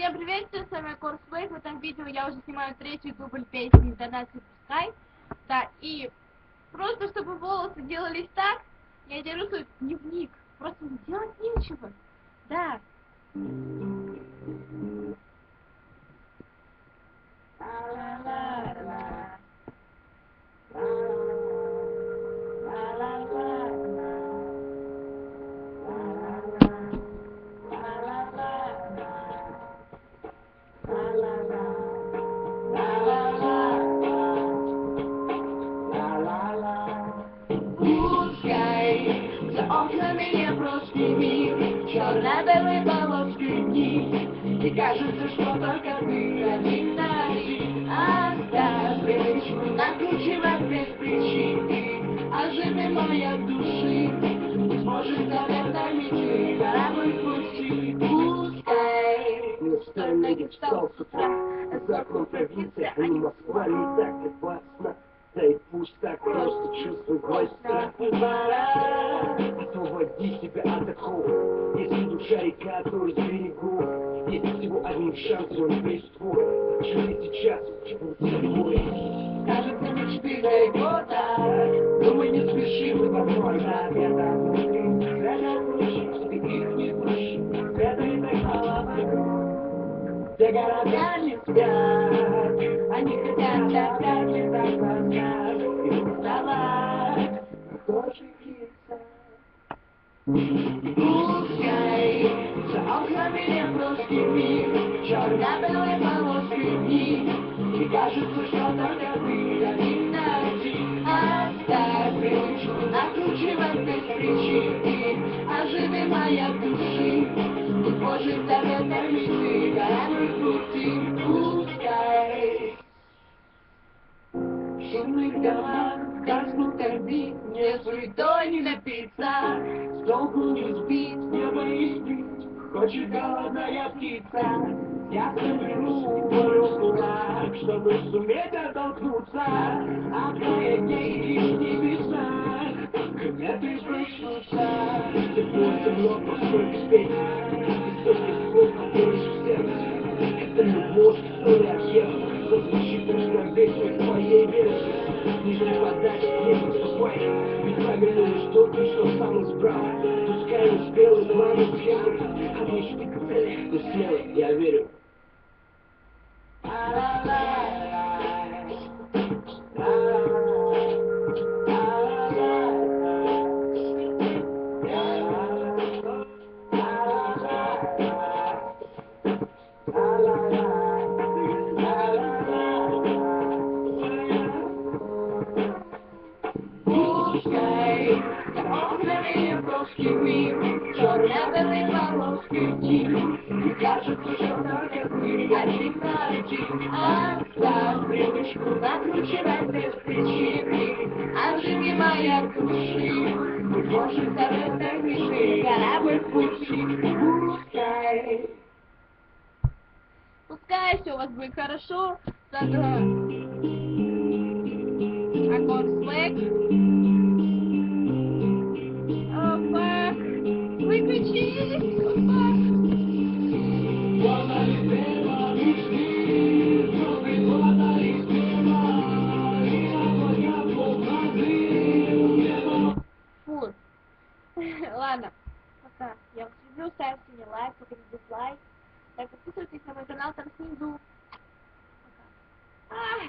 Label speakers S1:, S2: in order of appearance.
S1: Всем привет, с вами Корсвейк. В этом видео я уже снимаю третий дубль песни «Интонации пускай». Да, и просто чтобы волосы делались так, я держу свой дневник. Просто делать нечего. Да.
S2: Окнами непростой мир, черно-белые полоски дни, И кажется, что только ты один на один. Оставь привычку накручивать без причины, Оживи моя души, быть может, заветами ты корабль пути. Пускай.
S3: Не встань ноги встал с утра. За окном провинция, а не Москва Не так опасно Да и пусть так просто чувствуй твой страх.
S2: Пора.
S3: Себя от оков Если душа река, то берегу Есть всего один шанс, он весь твой Живи сейчас, будь собой
S2: Кажется, мечты далеко так, но мы не спешим, и возможно, ответа внутри. Это лучше, ты их не слышишь, это и так мало вокруг. Все города не спят, они хотят опять летать нас и уставать. Кто же длится? Пускай за окнами неброский мир, черно-белые полоски дни, И кажется, что только ты один. Оставь привычку накручивать без причины, Оживи моя души, быть может, заветами ты корабль пути. Пускай шумных домах огни, Не напиться, С толку не сбить, не спит, Хочет голодная птица. Я соберу волю в кулак, Чтобы суметь оттолкнуться От дней лишь небесах. Кометы проснутся, Тепло, тепло, простой спеть, И столько слов, которые в сердце. Это любовь, что сам избрал. Пускай успел и планы сделать, А мечты к цели, ты смелый, я верю. Черно-белые полоски дни. И кажется, что ты один один. Оставь привычку накручивать без причины. Оживи моя души, может, это мечты корабль в пути. Пускай
S1: Пускай все у вас будет хорошо. Тогда... Аккорд Опа. e na jak živil srčni lajk, potem dislike, é poslušajte se moj meu canal sem du. Ah!